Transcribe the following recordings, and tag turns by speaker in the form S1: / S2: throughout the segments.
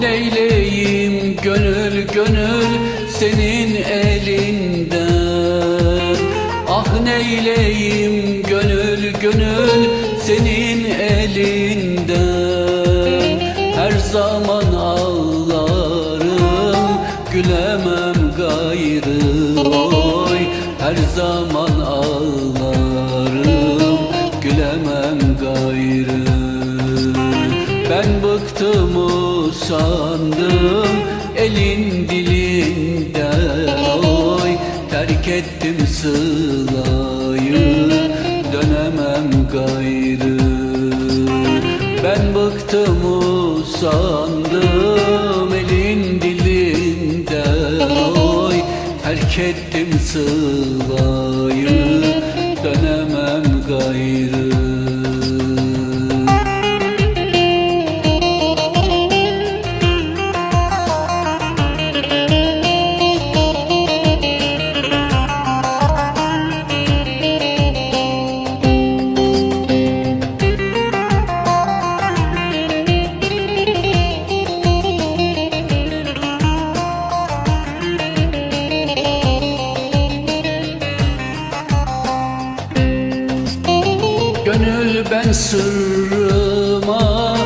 S1: neyleyim gönül gönül senin elinden. Ah neyleyim gönül gönül senin elinden. Her zaman ağlarım gülemem gayrı oy. Her zaman sılayı dönemem gayrı. Ben bıktım usandım elin dilinden oy. Terk ettim sılayı dönemem gayrı ben sırrıma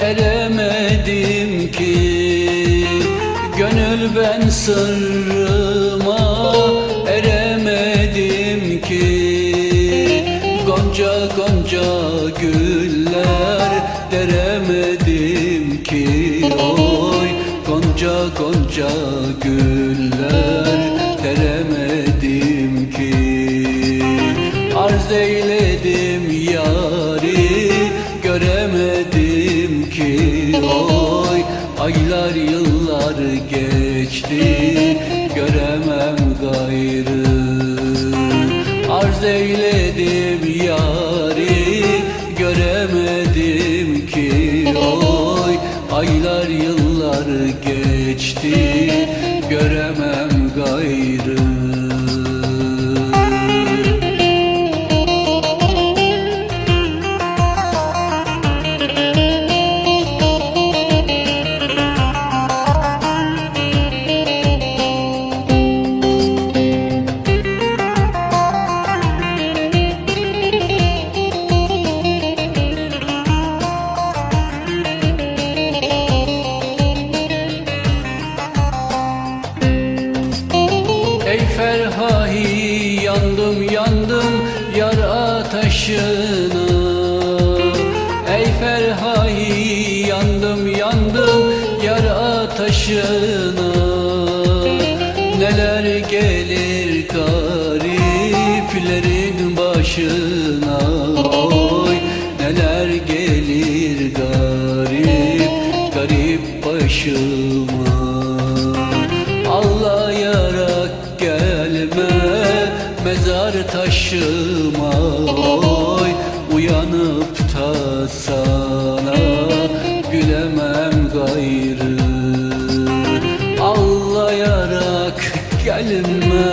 S1: eremedim ki. Gönül ben sırrıma eremedim ki. Gonca gonca güller deremedim ki. Oy gonca gonca güller deremedim ki. Arz eyledim yari oy. Aylar yıllar geçti göremem gayrı. Arz eyledim yari göremedim ki oy. Aylar yıllar geçti göremem ateşine Ey Ferhahi yandım yandım yar ateşine. Neler gelir gariplerin başına? Oy neler gelir garip garip başıma mezar taşıma. Oy Uyanıp da sana gülemem gayrı. Ağlayarak gelme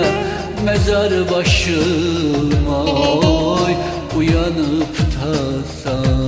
S1: mezar başıma. Oy Uyanıp da sana